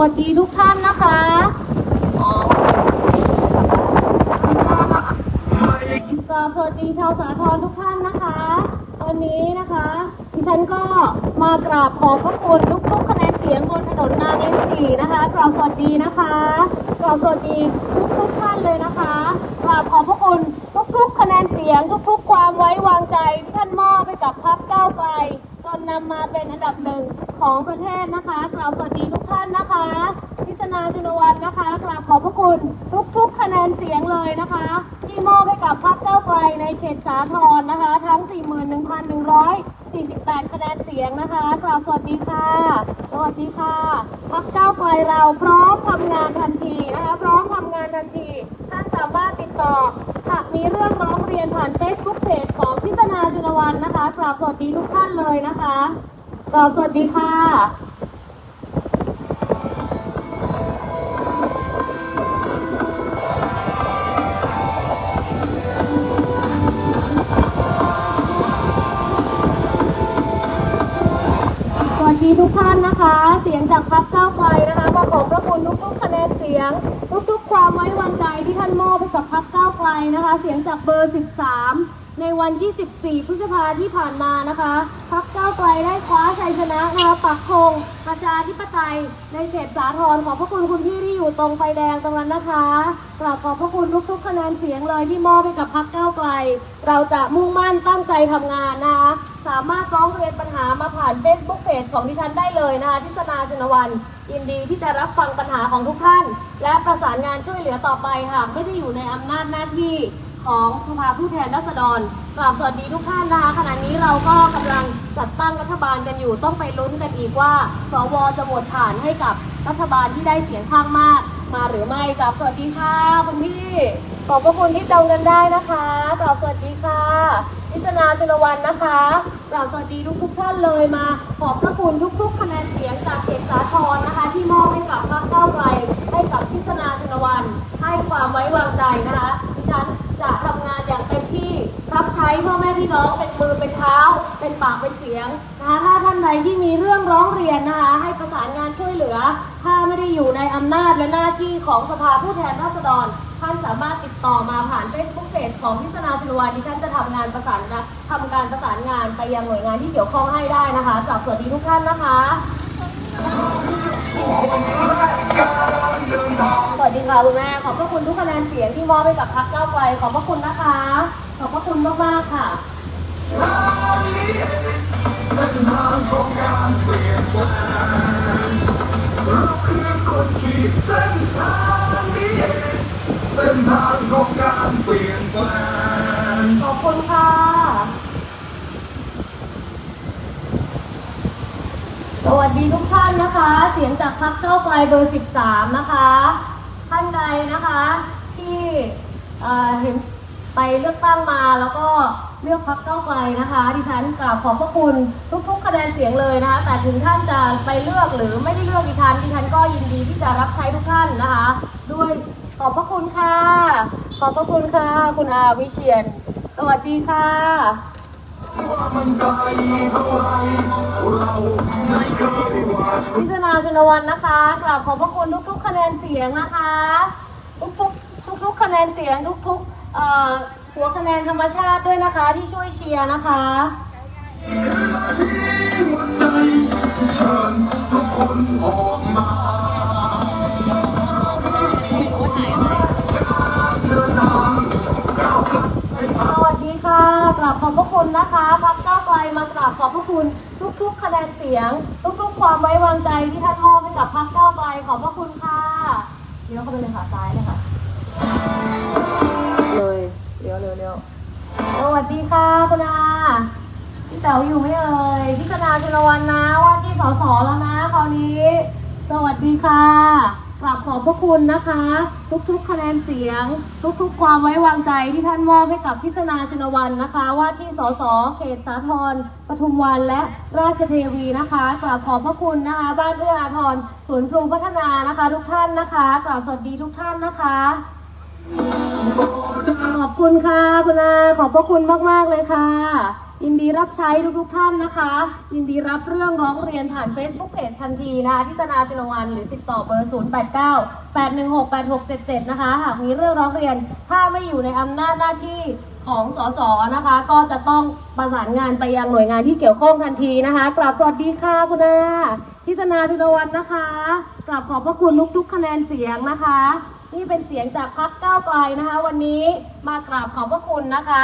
วัสดีทุกท่านนะคะสวัสดีชาวสาทรทุกท่านนะคะ วันนี้นะคะดิฉันก็มากราบขอบพระคุณทุกๆคะแนนเสียงบนถนนนาเอ็มจีนะคะกราบสวัสดีนะคะกราบสวัสดี คุณทุกๆคะแนนเสียงเลยนะคะ ที่มอบให้กับพรรคก้าไกลในเขตสาทรนะคะ ทั้ง 41,148 คะแนนเสียงนะคะกราบสวัสดีค่ะ สวัสดีค่ะพรรคก้าไกลเราพร้อมทำงานทันทีนะคะ พร้อมทำงานทันที ท่านสามารถติดต่อหากมีเรื่องร้องเรียนผ่านเฟซบุ๊กเพจของพิจนาจุนวันนะคะกราบสวัสดีทุกท่านเลยนะคะกราบสวัสดีค่ะ ท่านนะคะ เสียงจากพรรคก้าวไกลนะคะก็ขอบพระคุณทุกๆคะแนนเสียง ทุกๆ ความไว้วางใจที่ท่านมอบให้กับพรรคก้าวไกลนะคะ เสียงจากเบอร์ 13 ในวันที่14พฤษภาที่ผ่านมานะคะพรรคก้าวไกลได้คว้าชัยชนะนะคะปักธงประชาธิปไตยในเขตสาทรขอบพระคุณคุณพี่ที่อยู่ตรงไฟแดงตรงนั้นนะคะกราบขอบพระคุณทุกๆ คะแนนเสียงเลยที่มอบให้กับพรรคก้าวไกล เราจะมุ่งมั่นตั้งใจทำงานนะคะ สามารถร้องเรียนปัญหามาผ่าน Facebook Page ของดิฉันได้เลยนะคะทิศนาชนวันยินดีที่จะรับฟังปัญหาของทุกท่าน และประสานงานช่วยเหลือต่อไปหากไม่ได้อยู่ในอำนาจหน้าที่ของสภาผู้แทนราษฎรกราบสวัสดีทุกท่านนะคะขณะนี้เราก็กำลังจัดตั้งรัฐบาลกันอยู่ต้องไปลุ้นกันอีกว่า สวจะโหวตผ่านให้กับรัฐบาลที่ได้เสียงข้างมาก มาหรือไม่กราบสวัสดีค่ะคุณพี่ขอบพระคุณที่จองกันได้นะคะกราบสวัสดีค่ะ พิจนาจุลวันนะคะกล่าวสวัสดีทุกทุกท่านเลยมา ขอบพระคุณทุกๆคะแนนเสียงจากเขตสาทรนะคะ ที่มอบให้กับพรรคก้าวไกลให้กับพิจนาจุลวันให้ความไว้วางใจนะคะดิฉันจะทำงานอย่างเต็มที่รับใช้พ่อแม่พี่น้องเป็นมือเป็นเท้า เป็นปากเป็นเสียงนะคะถ้าท่านใดที่มีเรื่องร้องเรียนนะคะให้ประสานงานช่วยเหลือ ถ้าไม่ได้อยู่ในอำนาจและหน้าที่ของสภาผู้แทนราษฎร ท่านสามารถติดต่อมาผ่าน Facebook Page ของพิศนาชลวันดิฉันจะทำงานประสานงานทำการประสานงานไปยังหน่วยงานที่เกี่ยวข้องให้ได้นะคะกลับสวัสดีทุกท่านนะคะสวัสดีค่ะคุณแม่ขอบพระคุณทุกคะแนนเสียงที่มอบให้กับพรรคก้าวไกลขอบพระคุณนะคะ ขอบพระคุณมากๆค่ะคนขีดเส้นทางนี้ เส้นทางของการเปลี่ยนแปลงขอบคุณค่ะ สวัสดีทุกท่านนะคะ เสียงจากพรรคเก้าไกลเบอร์ 13 นะคะ ท่านใดนะคะ ที่เอ่อเห็นไปเลือกตั้งมาแล้วก็เลือกพรรคเก้าไกลนะคะดิฉันกราบขอบพระคุณทุกๆคะแนนเสียงเลยนะคะแต่ถึงท่านจะไปเลือกหรือไม่ได้เลือกดิฉันดิฉันก็ยินดีที่จะรับใช้ทุกท่านนะคะ ด้วย ขอบพระคุณค่ะ ขอบพระคุณค่ะ คุณอาวิเชียน สวัสดีค่ะว่ามันาไรเราไม่เคยหวั่นพิจารณาชนวันนะคะกราบขอบพระคุณทุก ๆ คะแนนเสียงนะคะ ทุกๆทุกๆคะแนนเสียงทุกๆเอ่อหัวคะแนนธรรมชาติด้วยนะคะที่ช่วยเชียร์นะคะที่หัวใจเชิญทุกคนออกมา ราบขอบพระคุณนะคะพักเก้าวไกลมากราบขอบพระคุณทุกๆ คะแนนเสียง ทุกๆ ความไว้วางใจที่ท่านมอบให้กับพักเก้าวไกลขอบพระคุณค่ะเลี้ยวเข้าไปเลยค่ะซ้ายเลยค่ะเลยเลี้ยวเร็วเร็วสวัสดีค่ะคุณอาพี่เต๋าอยู่ไหมเอ่ยพิจารณาชลวันนะว่าที่สสแล้วนะคราวนี้ สวัสดีค่ะกราบ ขอบพระคุณนะคะ ทุกๆคะแนนเสียง ทุกๆ ความไว้วางใจที่ท่านมอบให้กับพิศนาชนวันนะคะ ว่าที่สสเขตสาทรปทุมวันและราชเทวีนะคะกราบขอบพระคุณนะคะ บ้านเอื้ออาทรศูนย์ครูพัฒนานะคะ ทุกท่านนะคะกราบสวัสดีทุกท่านนะคะ ขอบคุณค่ะคุณอาขอบพระคุณมากๆเลยค่ะ ยินดีรับใช้ทุกๆท่านนะคะ ยินดีรับเรื่องร้องเรียนผ่าน Facebook Page ทันทีนะคะที่ธนาชนวันหรือติดต่อเบอร์ 0 8 9 8 1 6 8 6 7 7 นะคะ หากมีเรื่องร้องเรียนถ้าไม่อยู่ในอำนาจหน้าที่ของสสนะคะ ก็จะต้องประสานงานไปยังหน่วยงานที่เกี่ยวข้องทันทีนะคะกราบสวัสดีค่ะคุณอาทิศนาธินวันนะคะกราบขอบพระคุณทุกๆคะแนนเสียงนะคะ นี่เป็นเสียงจากพักก้าวไกลนะคะ วันนี้มากราบขอบพระคุณนะคะ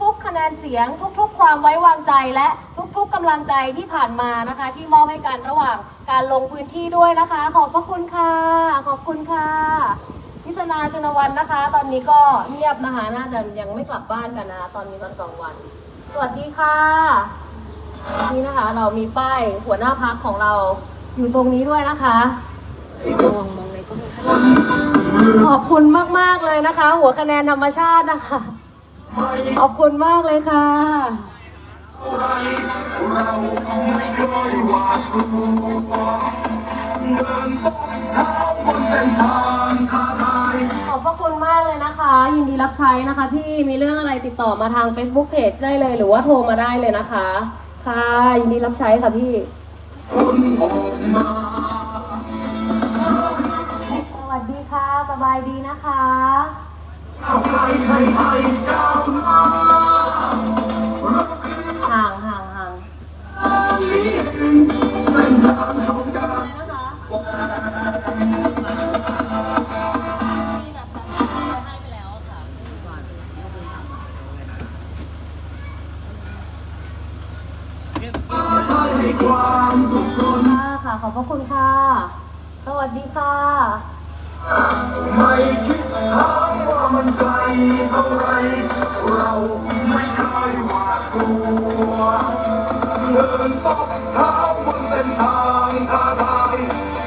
ทุกๆ คะแนนเสียง ทุกๆ ความไว้วางใจและทุกๆกำลังใจที่ผ่านมานะคะ ที่มอบให้กันระหว่างการลงพื้นที่ด้วยนะคะ ขอบพระคุณค่ะ ขอบคุณค่ะพิศนาชนวันนะคะ ตอนนี้ก็เงียบนะคะน่าจะยังไม่กลับบ้านกันนะตอนนี้ตอนกลางวัน สวัสดีค่ะ นี่นะคะ เรามีป้ายหัวหน้าพักของเราอยู่ตรงนี้ด้วยนะคะมองมองในก็ ขอบคุณมาก ๆ เลยนะคะ หัวคะแนนธรรมชาตินะคะ ขอบคุณมากเลยค่ะเราไม่เคยหวาดกลัวเดินบนทาบนเส้นทางทาทายขอบพระคุณมากเลยนะคะ ยินดีรับใช้นะคะที่มีเรื่องอะไรติดต่อมาทาง Facebook Page ได้เลย หรือว่าโทรมาได้เลยนะคะ ค่ะยินดีรับใช้ค่ะพี่คนออกมา นะคะ เท่าไรเราไม่เคยหวาดกลัวเดินตบเท้าบนเส้นทางท้าทาย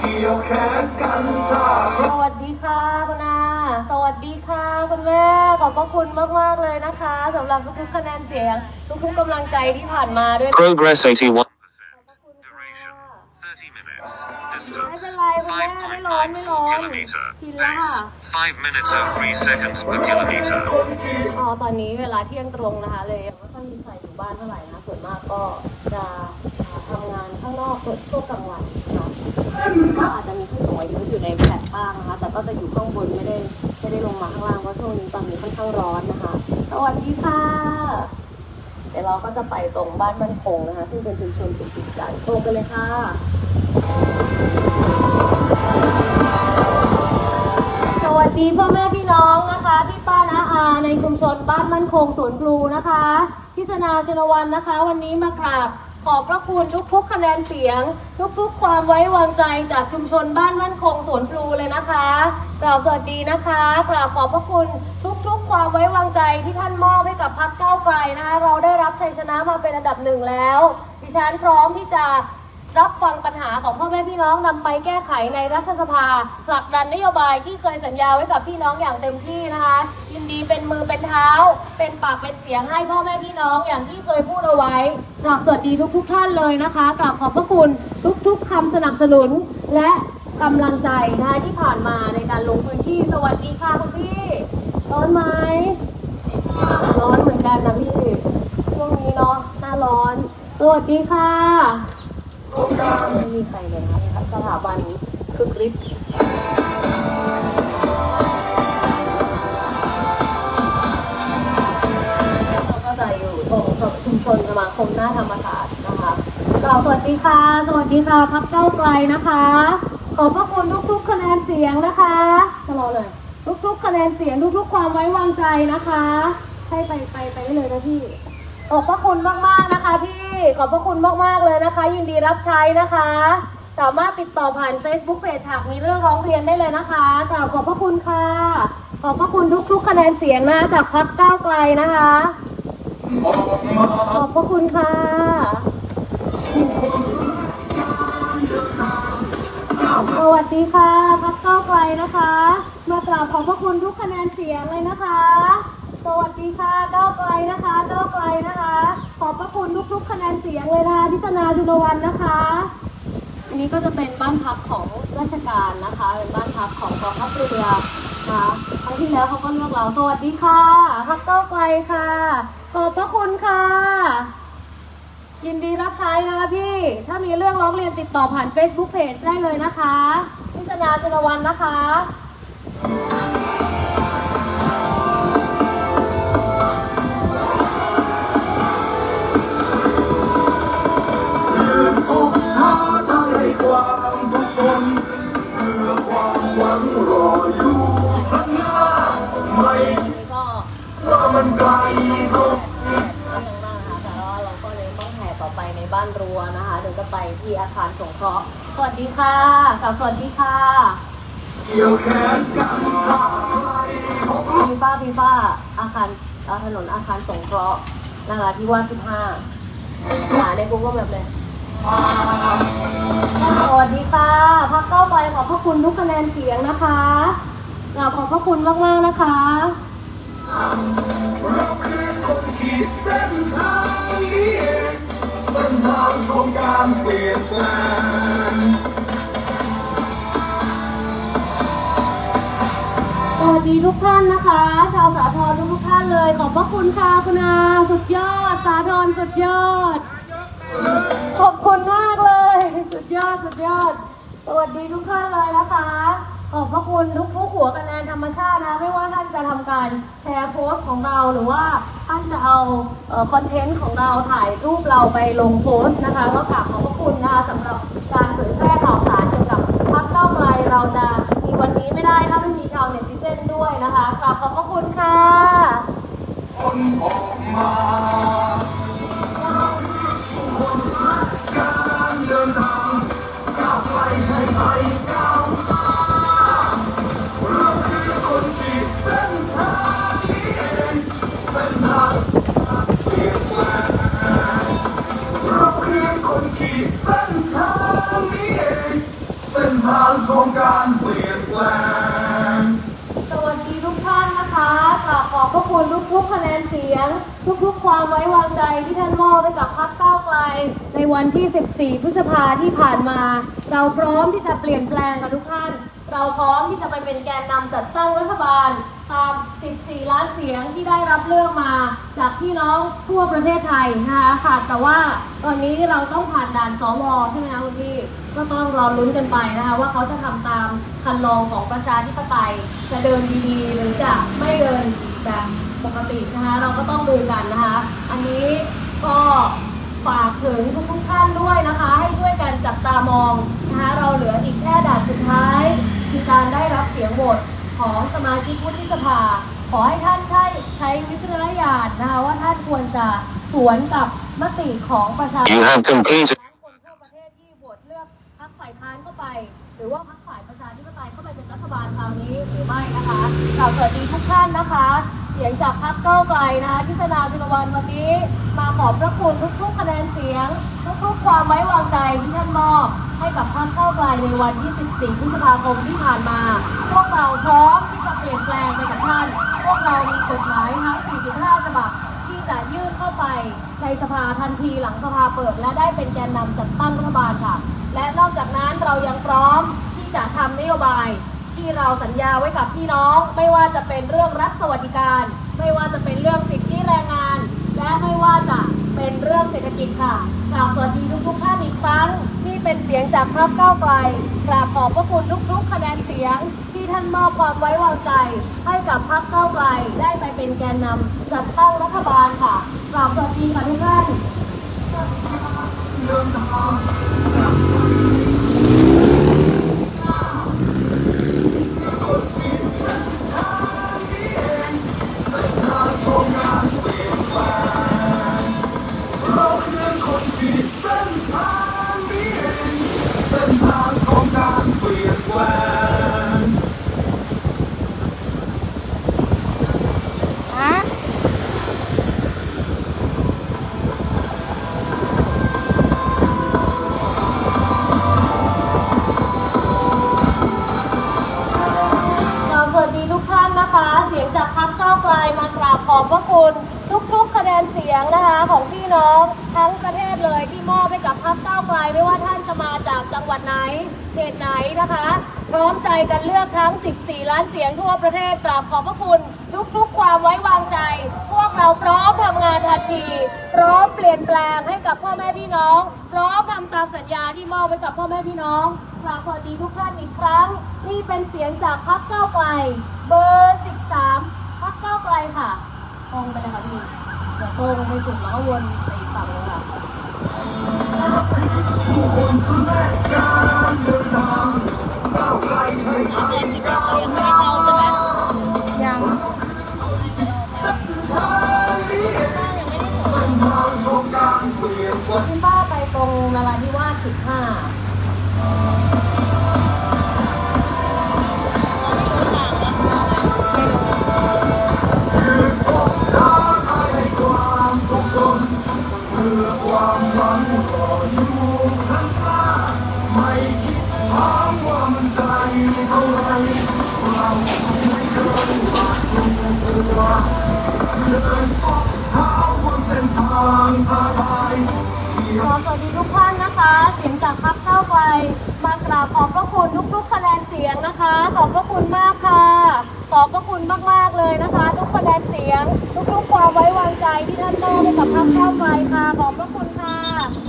เกี่ยวแขนกันถ้าสวัสดีค่ะคุณอาสวัสดีค่ะคุณแม่ขอบพระคุณมากๆเลยนะคะสำหรับทุกๆคะแนนเสียง ทุกๆกำลังใจที่ผ่านมาด้วย Progress 81%. ขอบพระคุณค่ะ Duration 30 minutes. ไม่เป็น Distance ไรคุณแม่ไม่ร้อนไม่ร้อน5.94 kilometer. ชินแล้วค่ะ 5 minutes and 3 seconds per kilometer. อ๋อตอนนี้เวลาเที่ยงตรงนะคะ เลยยังไม่ค่อยมีใครอยู่บ้านเท่าไหร่นะส่วนมากก็จะทำงานข้างนอกช่วงกลางวันนะคะก็อาจจะมีผู้สูงอายุอยู่ในแฟลตบ้างนะคะ แต่ก็จะอยู่ข้างบนไม่ได้ไม่ได้ลงมาข้างล่างเพราะช่วงนี้ตอนนี้ค่อนข้างร้อนนะคะ สวัสดีค่ะเดี๋ยวเราก็จะไปตรงบ้านมันคงนะคะ ซึ่งเป็นชุมชนติดติดกันตรงกันเลยค่ะ สวัสดีพ่อแม่พี่น้องนะคะ พี่ป้านาอาในชุมชนบ้านมั่นคงสวนพลูนะคะพิศนาชนวันนะคะ วันนี้มากราบขอบพระคุณทุกๆคะแนนเสียง ทุกๆ ความไว้วางใจจากชุมชนบ้านมั่นคงสวนพลูเลยนะคะกล่าวสวัสดีนะคะกราบขอบพระคุณทุกๆ ความไว้วางใจที่ท่านมอบให้กับพรรคก้าวไกลนะคะ เราได้รับชัยชนะมาเป็นอันดับหนึ่งแล้ว ดิฉันพร้อมที่จะ รับฟังปัญหาของพ่อแม่พี่น้องนำไปแก้ไขในรัฐสภาผลักดันนโยบายที่เคยสัญญาไว้กับพี่น้องอย่างเต็มที่นะคะ ยินดีเป็นมือเป็นเท้า เป็นปากเป็นเสียงให้พ่อแม่พี่น้องอย่างที่เคยพูดเอาไว้กราบสวัสดีทุกๆท่านเลยนะคะกราบขอบพระคุณทุก ๆคำสนับสนุน และกำลังใจนะคะที่ผ่านมาในการลงพื้นที่สวัสดีค่ะคุณพี่ร้อนไหมร้อนเหมือนกันนะพี่ช่วงนี้เนาะหน้าร้อน สวัสดีค่ะ ไม่มีใครเลยนะคะสถาบันคึกฤทธิ์เขาก็จะอยู่ตรงชุมชนสมาคมหน้าธรรมศาสตร์นะคะกล่าสวัสดีค่ะ สวัสดีค่ะพักเก้าไกลนะคะ ขอบพระคุณทุกๆ คะแนนเสียงนะคะจะรอเลย ทุกๆ คะแนนเสียงทุกๆ ความไว้วางใจนะคะ ให้ไปไปไปได้เลยนะพี่ ขอบพระคุณมากๆนะคะพี่ ขอบพระคุณมากๆเลยนะคะ ยินดีรับใช้นะคะ สามารถติดต่อผ่าน Facebook Page หากมีเรื่องร้องเรียนได้เลยนะคะกราบขอบพระคุณค่ะ ขอบพระคุณทุกๆคะแนนเสียงนะจากพักก้าวไกลนะคะ ขอบพระคุณค่ะสวัสดีค่ะพักเก้าวไกลนะคะ มากราบขอบพระคุณทุกคะแนนเสียงเลยนะคะ สวัสดีค่ะก้าวไกลนะคะก้าวไกลนะคะ ขอบพระคุณทุกๆ คะแนนเสียงเลยนะคะพิจารณาจุลวันนะคะ อันนี้ก็จะเป็นบ้านพักของราชการนะคะ เป็นบ้านพักของกองทัพเรือนะคะครั้งที่แล้วเขาก็เลือกเราสวัสดีค่ะพักก้าวไกลค่ะ ขอบพระคุณค่ะ ยินดีรับใช้นะคะพี่ ถ้ามีเรื่องร้องเรียนติดต่อผ่าน Facebook Page ได้เลยนะคะพิจนาชนวันนะคะ สงเคราะห์สวัสดีค่ะสาวสวัสดีค่ะพี่ป้าพี่ป้าอาคารอาถนนอาคารสงเคราะห์นะคะที่ว่า15หาใน Google Map เลยสวัสดีค่ะพักเก้าไปขอบพระคุณทุกคะแนนเสียงนะคะกราบขอบพระคุณมากๆนะคะเราคือคนขีดเส้นทางนี้ ทางของการเปลี่ยนแปลงสวัสดีทุกท่านนะคะ ชาวสาทรทุกทุกท่านเลย ขอบพระคุณค่ะคุณอาสุดยอด สาทรสุดยอด ขอบคุณมากเลย สุดยอด สุดยอด สวัสดีทุกท่านเลยนะคะ ขอบพระคุณทุกทุกหัวคะแนนธรรมชาตินะ ไม่ว่าท่านจะทำการแชร์โพสต์ของเราหรือว่าท่านจะเอาคอนเทนต์ของเราถ่ายรูปเราไปลงโพสต์นะคะ ก็กราบขอบพระคุณนะคะสำหรับการเผยแพร่ข่าวสารเกี่ยวกับพรรคเก้าวไกลเราจะมีวันนี้ไม่ได้ถ้าไม่มีชาวเน็ตที่เส้นด้วยนะคะกราบขอบพระคุณค่ะคนออกมา ความไว้วางใจที่ท่านมอบให้กับพรรคก้าวไกล ในวันที่ 14 พฤษภาที่ผ่านมา เราพร้อมที่จะเปลี่ยนแปลงกับทุกท่าน เราพร้อมที่จะไปเป็นแกนนำจัดตั้งรัฐบาล ตาม 14 ล้านเสียงที่ได้รับเลือกมา จากพี่น้องทั่วประเทศไทยนะคะค่ะแต่ว่าตอนนี้เราต้องผ่านด่านสวใช่ไหมคะคุณพี่ก็ต้องรอลุ้นกันไปนะคะว่าเขาจะทำตามคันลองของประชาธิปไตยจะเดินดีๆหรือจะไม่เดินแบบ ปกตินะคะเราก็ต้องดูกันนะคะ อันนี้ก็ฝากถึงทุกๆท่านด้วยนะคะ ให้ช่วยกันจับตามองนะคะเราเหลืออีกแค่ด่านสุดท้ายคือการได้รับเสียงโหวตของสมาชิกวุฒิสภา ขอให้ท่านใช้ใช้วิจารณญาณนะคะว่าท่านควรจะสวนกับมติของประชาชน You have completed ล้านคนทั่วประเทศที่โหวตเลือกพรรคฝ่ายค้านเข้าไป หรือว่าพรรคฝ่ายประชาธิปไตยเข้าไปเป็นรัฐบาลคราวนี้หรือไม่นะคะกล่าวสวัสดีทุกท่านนะคะเสียงจากพรรคก้าไกลนะคะที่สนาจุลวันวันนี้มาขอบพระคุณทุกๆคะแนนเสียง ทุกๆความไว้วางใจที่ท่านมอบให้กับพรรคก้าไกลในวันที่ 14 พฤษภาคมที่ผ่านมา พวกเราพร้อมที่จะเปลี่ยนแปลงไปกับท่าน พวกเรามีกฎหมายทั้ง 45 ฉบับที่จะยื่นเข้าไปในสภาทันทีหลังสภาเปิด และได้เป็นแกนนำจัดตั้งรัฐบาลค่ะ และนอกจากนั้นเรายังพร้อมที่จะทำนโยบาย ที่เราสัญญาไว้กับพี่น้อง ไม่ว่าจะเป็นเรื่องรัฐสวัสดิการ ไม่ว่าจะเป็นเรื่องสิทธิแรงงาน และไม่ว่าจะเป็นเรื่องเศรษฐกิจค่ะกราบสวัสดีทุกๆท่านอีกครั้งที่เป็นเสียงจากพรรคก้าวไกลกราบขอบพระคุณทุกๆ คะแนนเสียง ที่ท่านมอบความไว้วางใจ ให้กับพรรคก้าวไกลได้ไปเป็นแกนนำจัดตั้งรัฐบาลค่ะกราบสวัสดีค่ะทุกท่าน กันเลือกทั้ง 14 ล้านเสียงทั่วประเทศกราบขอบพระคุณทุกๆ ความไว้วางใจ พวกเราพร้อมทำงานทันที พร้อมเปลี่ยนแปลงให้กับพ่อแม่พี่น้อง พร้อมทำตามสัญญาที่มอบไว้กับพ่อแม่พี่น้องกราบสวัสดีทุกท่านอีกครั้ง นี่เป็นเสียงจากพรรคก้าไกล เบอร์ 13พรรคก้าไกลค่ะตรงไปเลยค่ะพี่เดี๋ยวตรงไปสุดแล้วก็วนไปอีกฝั่งเลยค่ะ Americano. ขอสวัสดีทุกท่านนะคะ เสียงจากพักเข้าไปมากราบขอบพระคุณทุกๆคะแนนเสียงนะคะ ขอบพระคุณมากค่ะ ขอบพระคุณมากๆเลยนะคะ ทุกคะแนนเสียง ทุกๆความไว้วางใจที่ท่านมอบให้กับพักเข้าไปค่ะ ขอบพระคุณค่ะ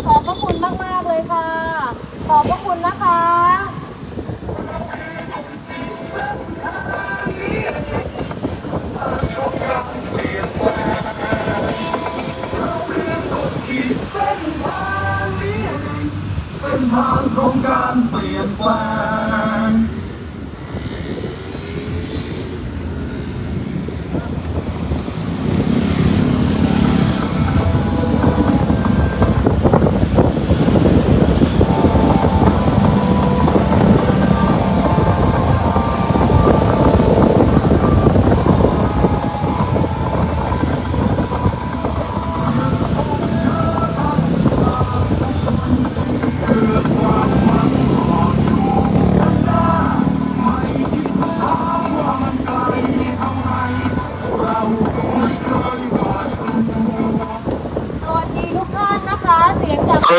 ขอบพระคุณมากๆเลยค่ะ ขอบพระคุณนะคะางของการเปลี่ยนแปลง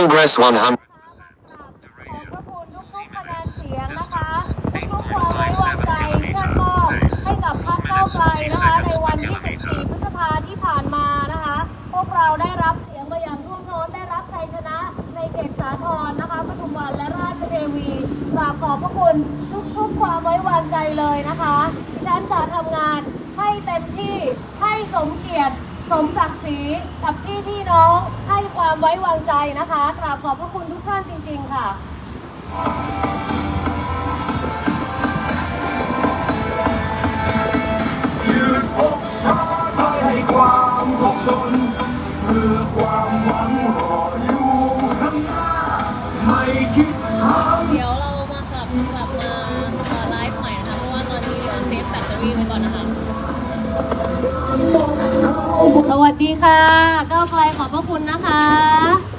Progress 100. ขอบพระคุณทุกๆคะแนนเสียงนะคะทุกๆความไว้วางใจที่ท่านมอบให้กับพรรคก้าวไกลนะคะ ในวันที่ 14 พฤษภาที่ผ่านมานะคะ พวกเราได้รับเสียงมาอย่างท่วมท้นได้รับชัยชนะในเขตสาทรนะคะปทุมวันและราชเทวีกราบขอบพระคุณทุกๆความไว้วางใจเลยนะคะดิฉันจะทำงานให้เต็มที่ให้สมเกียรติ สมศักดิ์ศรีกับที่พี่น้องให้ความไว้วางใจนะคะกราบขอบพระคุณทุกท่านจริง ๆ ค่ะยืนอกท้าทายให้ความคงทนีค่ะ ก้าวไกลขอบพระคุณนะคะ